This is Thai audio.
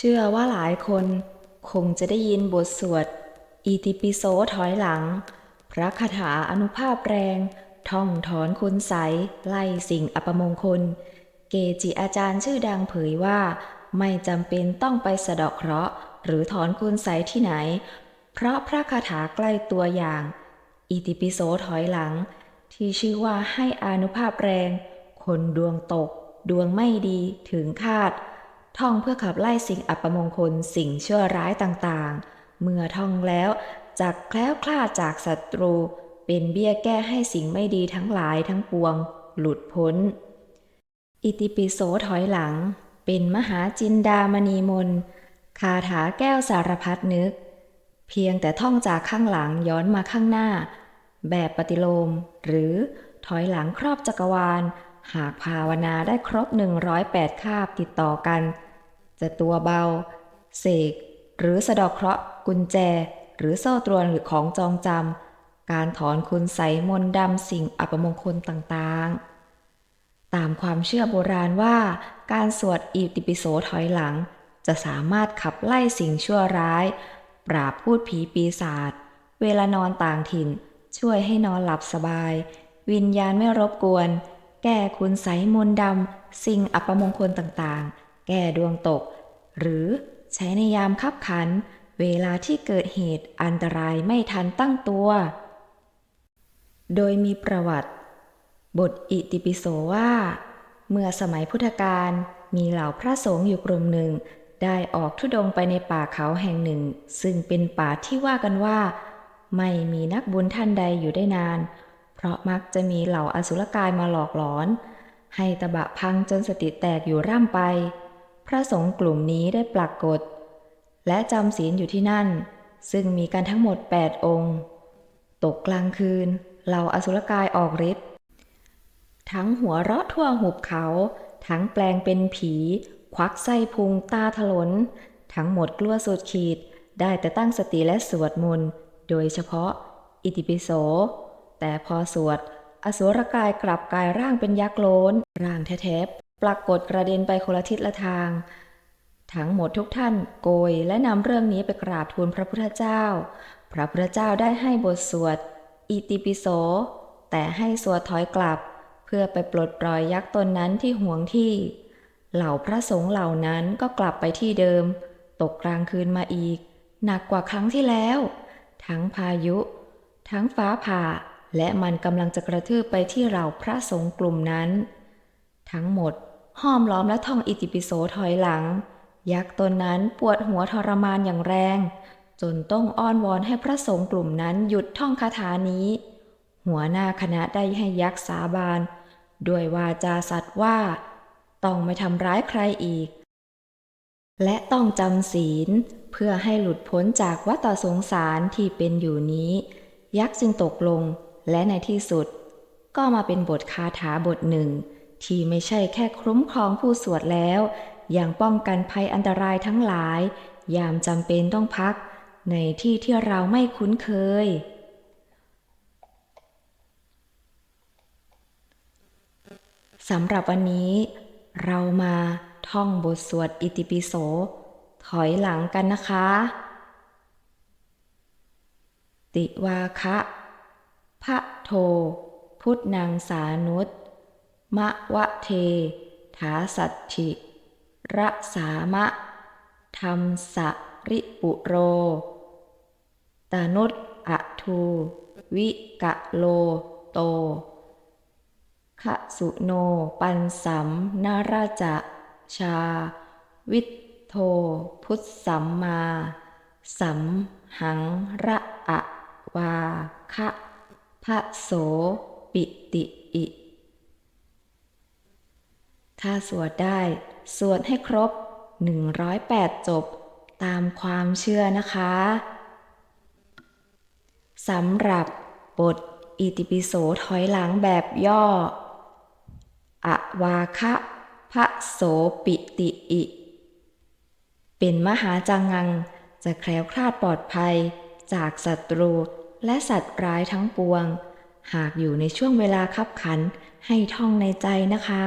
เชื่อว่าหลายคนคงจะได้ยินบทสวดอิติปิโสถอยหลัง พระคาถาอนุภาพแรง ท่องถอนคุณใสไล่สิ่งอัปมงคล เกจิอาจารย์ชื่อดังเผยว่า ไม่จำเป็นต้องไปสะดาะเคราะห์หรือถอนคุณใสที่ไหน เพราะพระคาถาใกล้ตัวอย่าง อิติปิโสถอยหลัง ที่ชื่อว่าให้อานุภาพแรง คนดวงตก ดวงไม่ดีถึงคาด ท่องเพื่อขับไล่สิ่งอัปมงคลสิ่งชั่วร้ายต่างๆ เมื่อท่องแล้วจักแคล้วคลาดจากศัตรู เป็นเบี้ยแก้ให้สิ่งไม่ดีทั้งหลายทั้งปวง หลุดพ้น อิติปิโสถอยหลัง เป็นมหาจินดามณีมนคาถาแก้วสารพัดนึก เพียงแต่ท่องจากข้างหลังย้อนมาข้างหน้า แบบปฏิโลม หรือถอยหลังครอบจักรวาล หากภาวนาได้ครบ 108 คาบติดต่อกัน จะตัวเบา เสก หรือสะดอกเคราะห์กุญแจ หรือโซ่ตรวนหรือของจองจำการถอนคุณใสมนดำสิ่งอัปมงคลต่างๆ ตามความเชื่อโบราณว่า การสวดอิติปิโสถอยหลัง จะสามารถขับไล่สิ่งชั่วร้าย ปราบพูดผีปีศาจเวลานอนต่างถิ่น ช่วยให้นอนหลับสบาย วิญญาณไม่รบกวน แก้คุณใสมนดำสิ่งอัปมงคลต่างๆ แก้ดวงตก หรือใช้ในยามคับขัน เวลาที่เกิดเหตุอันตรายไม่ทันตั้งตัว โดยมีประวัติ บทอิติปิโสว่า เมื่อสมัยพุทธกาลมีเหล่าพระสงฆ์อยู่กลุ่มหนึ่ง ได้ออกทุดงไปในป่าเขาแห่งหนึ่ง ซึ่งเป็นป่าที่ว่ากันว่า ไม่มีนักบุญท่านใดอยู่ได้นาน เพราะมักจะมีเหล่าอสุรกายมาหลอกหลอน ให้ตะบะพังจนสติแตกอยู่ร่ำไป พระสงฆ์กลุ่มนี้ได้ปรากฏ และจำศีลอยู่ที่นั่น ซึ่งมีกันทั้งหมด 8 องค์ ตกกลางคืนเหล่าอสุรกายออกฤทธิ์ทั้งหัวเราะทั่วหุบเขา ทั้งแปลงเป็นผี ควักไส้พุงตาถลน ทั้งหมดกลัวสุดขีด ได้แต่ตั้งสติและสวดมนต์ โดยเฉพาะ อิติปิโส แต่พอสวด อสุรกายกลับกลายร่างเป็นยักษ์โลน ร่างแท้ ปรากฏกระเด็นไปคนละทิศละทาง ทั้งหมดทุกท่านโกยและนำเรื่องนี้ไปกราบทูลพระพุทธเจ้า พระพุทธเจ้าได้ให้บทสวด อิติปิโส แต่ให้สวดถอยกลับ เพื่อไปปลดปล่อยยักษ์ตนนั้นที่ห่วงที่ เหล่าพระสงฆ์เหล่านั้นก็กลับไปที่เดิม ตกกลางคืนมาอีก หนักกว่าครั้งที่แล้ว ทั้งพายุ ทั้งฟ้าผ่า และมันกำลังจะกระทืบไปที่เหล่าพระสงฆ์กลุ่มนั้น ทั้งหมด ห้อมล้อมและท่องอิติปิโสถอยหลัง ยักษ์ตนนั้นปวดหัวทรมานอย่างแรง จนต้องอ้อนวอนให้พระสงฆ์กลุ่มนั้นหยุดท่องคาถานี้ หัวหน้าคณะได้ให้ยักษ์สาบานด้วยวาจาสัตว์ว่า ต้องไม่ทำร้ายใครอีก และต้องจำศีลเพื่อให้หลุดพ้นจากวัฏสงสารที่เป็นอยู่นี้ ยักษ์จึงตกลงและในที่สุด ก็มาเป็นบทคาถาบทหนึ่ง ที่ไม่ใช่แค่คุ้มครองผู้สวดแล้ว ยังป้องกันภัยอันตรายทั้งหลาย ยามจำเป็นต้องพัก ในที่ที่เราไม่คุ้นเคย สำหรับวันนี้ เรามาท่องบทสวดอิติปิโส ถอยหลังกันนะคะ ติวาคะพระโท พุทธนางสานุต มะวะเท ถาสัตถิระสามะธรรมสริปุโรตานุตอะทู วิกะโลโตขสุโนปันสัมนาราจะชา วิทโท พุทธสัมมา สัมหังระอะวาคะพระโสปิติอิ ถ้าสวดได้ สวดให้ครบ 108 จบ ตามความเชื่อนะคะสำหรับบทอิติปิโสถอยหลังแบบย่อ อวาคะพระโสปิติอิ เป็นมหาจังงัง จะแคล้วคลาดปลอดภัย จากศัตรูและสัตว์ร้ายทั้งปวง หากอยู่ในช่วงเวลาคับขันให้ท่องในใจนะคะ